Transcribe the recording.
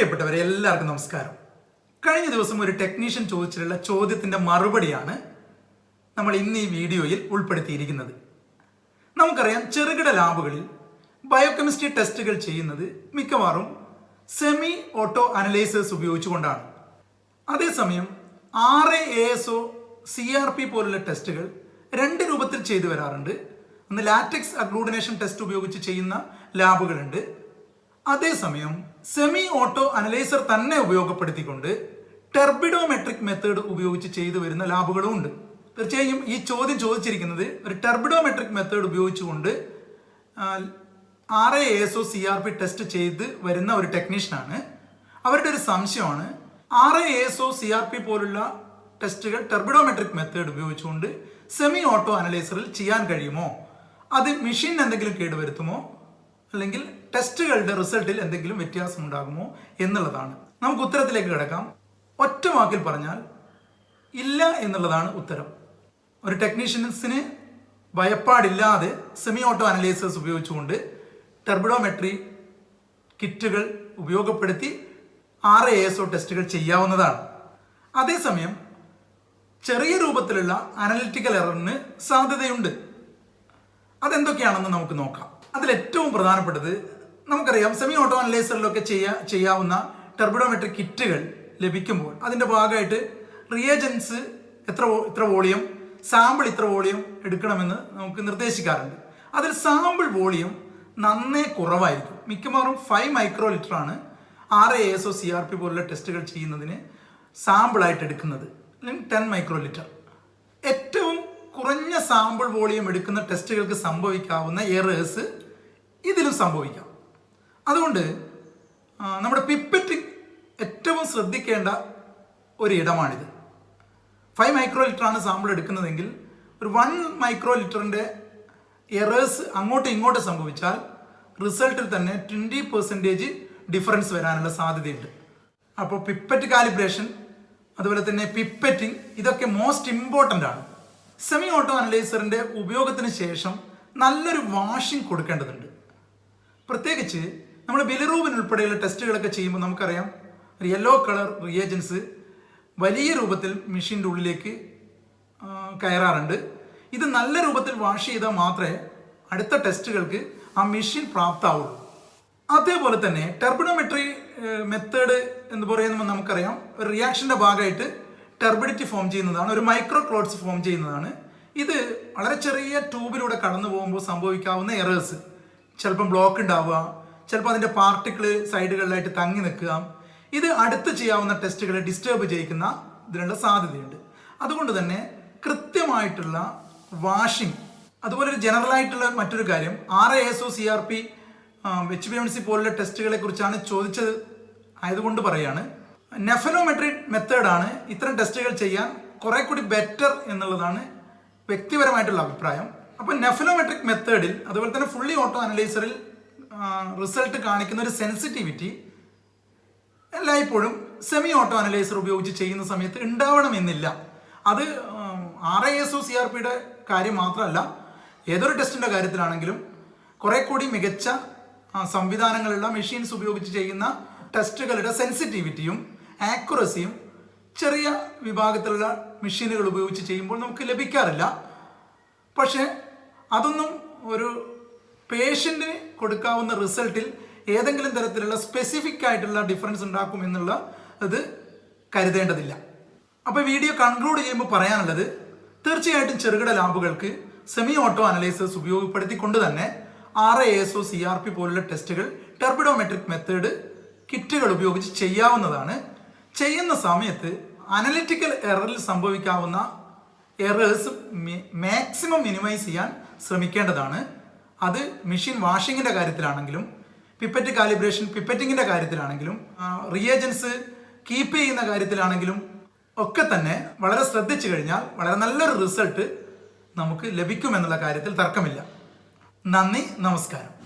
പ്രിയപ്പെട്ടവരെ എല്ലാവർക്കും നമസ്കാരം. കഴിഞ്ഞ ദിവസം ഒരു ടെക്നീഷ്യൻ ചോദിച്ചിട്ടുള്ള ചോദ്യത്തിന്റെ മറുപടിയാണ് നമ്മൾ ഇന്ന് ഈ വീഡിയോയിൽ ഉൾപ്പെടുത്തിയിരിക്കുന്നത്. നമുക്കറിയാം ചെറുകിട ലാബുകളിൽ ബയോകെമിസ്ട്രി ടെസ്റ്റുകൾ ചെയ്യുന്നത് മിക്കവാറും സെമി ഓട്ടോ അനലൈസേഴ്സ് ഉപയോഗിച്ചുകൊണ്ടാണ്. അതേസമയം R A S O C R P പോലുള്ള ടെസ്റ്റുകൾ രണ്ട് രൂപത്തിൽ ചെയ്തു വരാറുണ്ട്. ഒന്ന് ലാറ്റക്സ് അഗ്ലൂഡിനേഷൻ ടെസ്റ്റ് ഉപയോഗിച്ച് ചെയ്യുന്ന ലാബുകളുണ്ട്. അതേസമയം സെമി ഓട്ടോ അനലൈസർ തന്നെ ഉപയോഗപ്പെടുത്തിക്കൊണ്ട് ടെർബിഡോമെട്രിക് മെത്തേഡ് ഉപയോഗിച്ച് ചെയ്തു വരുന്ന ലാബുകളും ഉണ്ട്. തീർച്ചയായും ഈ ചോദ്യം ചോദിച്ചിരിക്കുന്നത് ഒരു ടെർബിഡോമെട്രിക് മെത്തേഡ് ഉപയോഗിച്ചുകൊണ്ട് R A S O C R P test ചെയ്ത് വരുന്ന ഒരു ടെക്നീഷ്യനാണ് അവരുടെ ഒരു സംശയമാണ്. R A S O C R P പോലുള്ള ടെസ്റ്റുകൾ ടെർബിഡോമെട്രിക് മെത്തേഡ് ഉപയോഗിച്ചുകൊണ്ട് സെമി ഓട്ടോ അനലൈസറിൽ ചെയ്യാൻ കഴിയുമോ? അത് മെഷീൻ എന്തെങ്കിലും കേടുവരുത്തുമോ? അല്ലെങ്കിൽ ടെസ്റ്റുകളുടെ റിസൾട്ടിൽ എന്തെങ്കിലും വ്യത്യാസം ഉണ്ടാകുമോ എന്നുള്ളതാണ്. നമുക്ക് ഉത്തരത്തിലേക്ക് കിടക്കാം. ഒറ്റ വാക്കിൽ പറഞ്ഞാൽ ഇല്ല എന്നുള്ളതാണ് ഉത്തരം. ഒരു ടെക്നീഷ്യൻസിന് ഭയപ്പാടില്ലാതെ സെമി ഓട്ടോ അനലൈസേഴ്സ് ഉപയോഗിച്ചുകൊണ്ട് ടെർബിഡോമെട്രി കിറ്റുകൾ ഉപയോഗപ്പെടുത്തി ആർ എ എസ് ഒ ടെസ്റ്റുകൾ ചെയ്യാവുന്നതാണ്. അതേസമയം ചെറിയ രൂപത്തിലുള്ള അനലിറ്റിക്കൽ എററിന് സാധ്യതയുണ്ട്. അതെന്തൊക്കെയാണെന്ന് നമുക്ക് നോക്കാം. അതിൽ ഏറ്റവും പ്രധാനപ്പെട്ടത് നമുക്കറിയാം സെമി ഓട്ടോ അനലൈസറിലൊക്കെ ചെയ്യാ ചെയ്യാവുന്ന ടെർബിഡോമെട്രിക് കിറ്റുകൾ ലഭിക്കുമ്പോൾ അതിന്റെ ഭാഗമായിട്ട് റിയേജൻസ് എത്ര ഇത്ര വോളിയം സാമ്പിൾ ഇത്ര വോളിയം എടുക്കണമെന്ന് നമുക്ക് നിർദ്ദേശിക്കാറുണ്ട്. അതിൽ സാമ്പിൾ വോളിയം നന്നേ കുറവായിരിക്കും. മിക്കവാറും ഫൈവ് മൈക്രോ ലിറ്റർ ആണ് R A S O C R P പോലുള്ള ടെസ്റ്റുകൾ ചെയ്യുന്നതിന് സാമ്പിളായിട്ട് എടുക്കുന്നത്. അല്ലെങ്കിൽ ടെൻ മൈക്രോ ലിറ്റർ ഏറ്റവും കുറഞ്ഞ സാമ്പിൾ വോളിയം എടുക്കുന്ന ടെസ്റ്റുകൾക്ക് സംഭവിക്കാവുന്ന എറേഴ്സ് ഇതിലും സംഭവിക്കാം. അതുകൊണ്ട് നമ്മുടെ പിപ്പറ്റ് ഏറ്റവും ശ്രദ്ധിക്കേണ്ട ഒരു ഇടമാണിത്. ഫൈവ് മൈക്രോ ലിറ്റർ ആണ് സാമ്പിൾ എടുക്കുന്നതെങ്കിൽ ഒരു വൺ മൈക്രോ ലിറ്ററിന്റെ എറേഴ്സ് അങ്ങോട്ടും ഇങ്ങോട്ടും സംഭവിച്ചാൽ റിസൾട്ടിൽ തന്നെ ട്വന്റി പെർസെന്റേജ് ഡിഫറൻസ് വരാനുള്ള സാധ്യതയുണ്ട്. അപ്പോൾ പിപ്പറ്റ് കാലിബ്രേഷൻ അതുപോലെ തന്നെ പിപ്പറ്റിംഗ് ഇതൊക്കെ മോസ്റ്റ് ഇമ്പോർട്ടന്റ് ആണ്. സെമി ഓട്ടോ അനലൈസറിന്റെ ഉപയോഗത്തിന് ശേഷം നല്ലൊരു വാഷിംഗ് കൊടുക്കേണ്ടതുണ്ട്. പ്രത്യേകിച്ച് നമ്മൾ ബിലിറൂബിൻ ഉൾപ്പെടെയുള്ള ടെസ്റ്റുകളൊക്കെ ചെയ്യുമ്പോൾ നമുക്കറിയാം ഒരു യെല്ലോ കളർ റിയേജൻസ് വലിയ രൂപത്തിൽ മെഷീന്റെ ഉള്ളിലേക്ക് കയറാറുണ്ട്. ഇത് നല്ല രൂപത്തിൽ വാഷ് ചെയ്താൽ മാത്രമേ അടുത്ത ടെസ്റ്റുകൾക്ക് ആ മെഷീൻ പ്രാപ്താവുള്ളൂ. അതേപോലെ തന്നെ ടെർബിനോമെട്രി മെത്തേഡ് എന്ന് പറയുമ്പോൾ നമുക്കറിയാം ഒരു റിയാക്ഷന്റെ ഭാഗമായിട്ട് ടെർബിഡിറ്റി ഫോം ചെയ്യുന്നതാണ് ഒരു മൈക്രോ ക്ലോട്ട്സ് ഫോം ചെയ്യുന്നതാണ്. ഇത് വളരെ ചെറിയ ട്യൂബിലൂടെ കടന്നു പോകുമ്പോൾ സംഭവിക്കാവുന്ന എറേഴ്സ് ചിലപ്പം ബ്ലോക്ക് ഉണ്ടാവുക ചിലപ്പോൾ അതിന്റെ പാർട്ടിക്കിൾ സൈഡുകളിലായിട്ട് തങ്ങി നിൽക്കുക. ഇത് അടുത്ത് ചെയ്യാവുന്ന ടെസ്റ്റുകളെ ഡിസ്റ്റേബ് ചെയ്യിക്കുന്ന ഇതിനുള്ള സാധ്യതയുണ്ട്. അതുകൊണ്ട് തന്നെ കൃത്യമായിട്ടുള്ള വാഷിംഗ് അതുപോലെ ഒരു ജനറലായിട്ടുള്ള മറ്റൊരു കാര്യം R A S O C R P H B M C പോലുള്ള ടെസ്റ്റുകളെ കുറിച്ചാണ് ചോദിച്ചത് ആയതുകൊണ്ട് പറയാണ്. നെഫനോമെട്രിക് മെത്തേഡാണ് ഇത്തരം ടെസ്റ്റുകൾ ചെയ്യാൻ കുറെ കൂടി ബെറ്റർ എന്നുള്ളതാണ് വ്യക്തിപരമായിട്ടുള്ള അഭിപ്രായം. അപ്പോൾ നെഫനോമെട്രിക് മെത്തേഡിൽ അതുപോലെ തന്നെ ഫുള്ളി ഓട്ടോ അനലൈസറിൽ റിസൾട്ട് കാണിക്കുന്ന ഒരു സെൻസിറ്റിവിറ്റി എല്ലായ്പ്പോഴും സെമി ഓട്ടോ അനലൈസർ ഉപയോഗിച്ച് ചെയ്യുന്ന സമയത്ത് ഉണ്ടാവണമെന്നില്ല. അത് R I S O C R പിയുടെ കാര്യം മാത്രമല്ല ഏതൊരു ടെസ്റ്റിന്റെ കാര്യത്തിലാണെങ്കിലും കുറെ കൂടി മികച്ച സംവിധാനങ്ങളുള്ള മെഷീൻസ് ഉപയോഗിച്ച് ചെയ്യുന്ന ടെസ്റ്റുകളുടെ സെൻസിറ്റിവിറ്റിയും ആക്യുറസിയും ചെറിയ വിഭാഗത്തിലുള്ള മെഷീനുകൾ ഉപയോഗിച്ച് ചെയ്യുമ്പോൾ നമുക്ക് ലഭിക്കാറില്ല. പക്ഷേ അതൊന്നും ഒരു പേഷ്യന്റിന് കൊടുക്കാവുന്ന റിസൾട്ടിൽ ഏതെങ്കിലും തരത്തിലുള്ള സ്പെസിഫിക് ആയിട്ടുള്ള ഡിഫറൻസ് ഉണ്ടാക്കും എന്നുള്ള ഇത് കരുതേണ്ടതില്ല. അപ്പോൾ വീഡിയോ കൺക്ലൂഡ് ചെയ്യുമ്പോൾ പറയാനുള്ളത് തീർച്ചയായിട്ടും ചെറുകിട ലാബുകൾക്ക് സെമി ഓട്ടോ അനലൈസേഴ്സ് ഉപയോഗപ്പെടുത്തിക്കൊണ്ട് തന്നെ R A S O C R P പോലുള്ള ടെസ്റ്റുകൾ ടെർബിഡോമെട്രിക് മെത്തേഡ് കിറ്റുകൾ ഉപയോഗിച്ച് ചെയ്യാവുന്നതാണ്. ചെയ്യുന്ന സമയത്ത് അനലിറ്റിക്കൽ എററിൽ സംഭവിക്കാവുന്ന എറേഴ്സ് മാക്സിമം മിനിമൈസ് ചെയ്യാൻ ശ്രമിക്കേണ്ടതാണ്. അത് മെഷീൻ വാഷിങ്ങിന്റെ കാര്യത്തിലാണെങ്കിലും പിപ്പറ്റ് കാലിബ്രേഷൻ പിപ്പറ്റിങ്ങിന്റെ കാര്യത്തിലാണെങ്കിലും റിയേജൻസ് കീപ്പ് ചെയ്യുന്ന കാര്യത്തിലാണെങ്കിലും ഒക്കെ തന്നെ വളരെ ശ്രദ്ധിച്ചു കഴിഞ്ഞാൽ വളരെ നല്ലൊരു റിസൾട്ട് നമുക്ക് ലഭിക്കുമെന്നുള്ള കാര്യത്തിൽ തർക്കമില്ല. നന്ദി നമസ്കാരം.